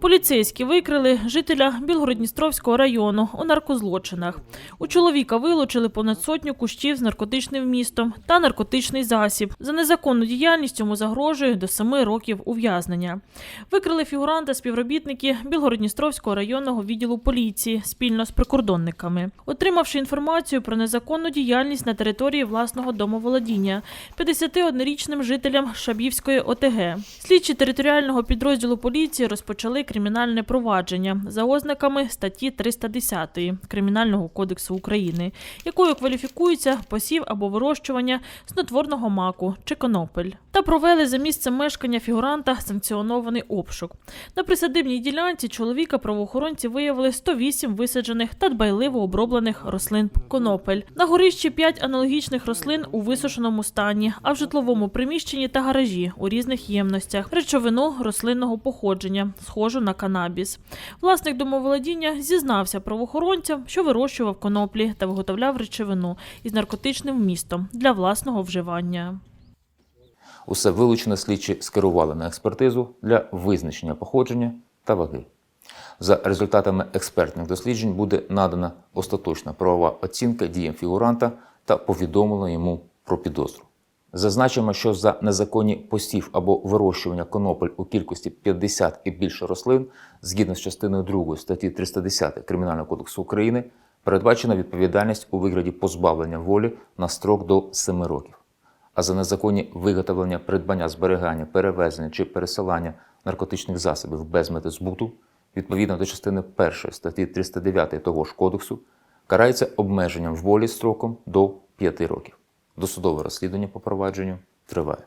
Поліцейські викрили жителя Білгородністровського району у наркозлочинах. У чоловіка вилучили понад сотню кущів з наркотичним вмістом та наркотичний засіб. За незаконну діяльність йому загрожує до семи років ув'язнення. Викрили фігуранта співробітники Білгородністровського районного відділу поліції спільно з прикордонниками. Отримавши інформацію про незаконну діяльність на території власного домоволодіння 51-річним жителям Шабівської ОТГ. Слідчі територіального підрозділу поліції розпочали кримінальне провадження за ознаками статті 310 Кримінального кодексу України, якою кваліфікується посів або вирощування снотворного маку чи конопель. Та провели за місцем мешкання фігуранта санкціонований обшук. На присадибній ділянці чоловіка правоохоронці виявили 108 висаджених та дбайливо оброблених рослин конопель. На горищі 5 аналогічних рослин у висушеному стані, а в житловому приміщенні та гаражі у різних ємностях речовину рослинного походження, схожу на канабіс. Власник домоволодіння зізнався правоохоронцям, що вирощував коноплі та виготовляв речовину із наркотичним вмістом для власного вживання. Усе вилучене слідчі скерували на експертизу для визначення походження та ваги. За результатами експертних досліджень буде надана остаточна правова оцінка діям фігуранта та повідомлено йому про підозру. Зазначимо, що за незаконні посів або вирощування конопель у кількості 50 і більше рослин, згідно з частиною 2 статті 310 Кримінального кодексу України, передбачена відповідальність у вигляді позбавлення волі на строк до 7 років а за незаконні виготовлення, придбання, зберігання, перевезення чи пересилання наркотичних засобів без мети збуту, відповідно до частини 1 статті 309 того ж кодексу, карається обмеженням волі строком до 5 років. Досудове розслідування по провадженню триває.